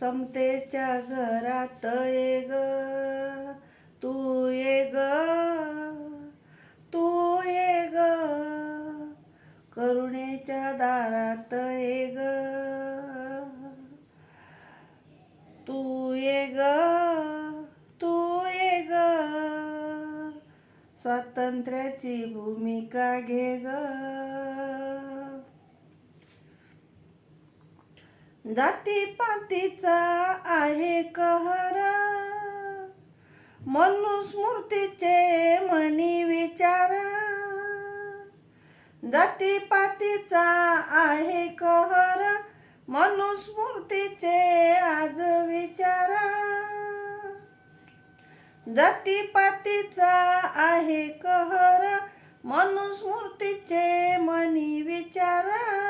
समतेच्या घरात ये ग. तू ये ग. तू ये ग. करुणेच्या दारात ये ग. तू ये ग. तू ये ग. स्वातंत्र्याची भूमिका घे ग. जातीपातीचा आहे कहर. मनुस्मृतीचे मनी विचार. जातीपातीचा आहे कहर. मनुस्मृतीचे आज विचार. जातीपातीचा आहे कहर. मनुस्मृतीचे मनी विचारा.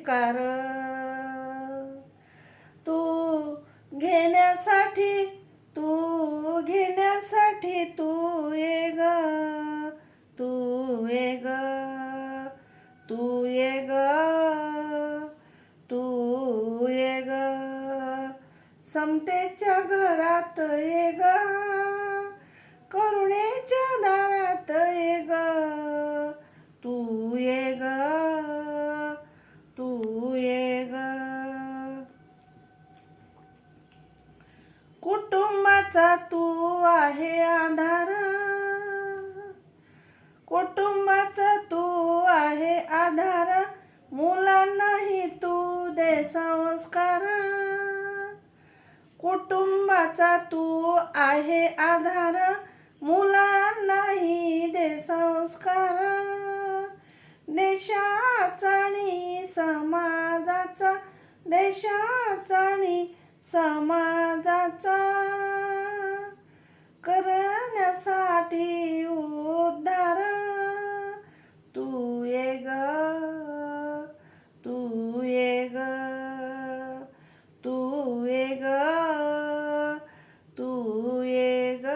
अधिकार तू घेण्यासाठी तू घेण्यासाठी तू ये ग. तू ये ग. तू ये ग. तू ये ग. समतेच्या घरात ये ग. करुणेच्या दारात ये ग. कुटुंबाचा तू आहे आधार. कुटुंबाचा तू आहे आधार. मुलांनाही तू दे संस्कार. कुटुंबाचा तू आहे आधार. मुलांनाही दे संस्कार. देशाचा आणि समाजाचा. देशाचा आणि समाजाचा. करण्यासाठी उद्धार. तू ये ग तू ये ग तू ये ग तू ये ग.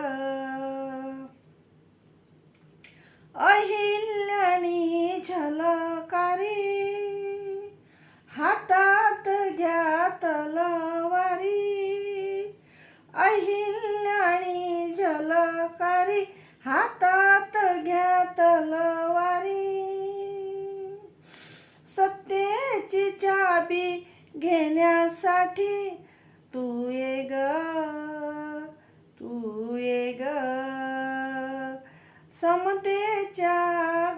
अहिल्यानी झलकारी हातात घ्या तलवारी. अहिल्यानी तलवारी हातात घ्या तलवारी सत्तेची चाबी घेण्यासाठी तू ये ग तू ये ग. समतेच्या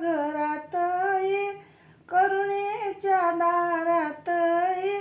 घरात ये करुणेच्या दारात ये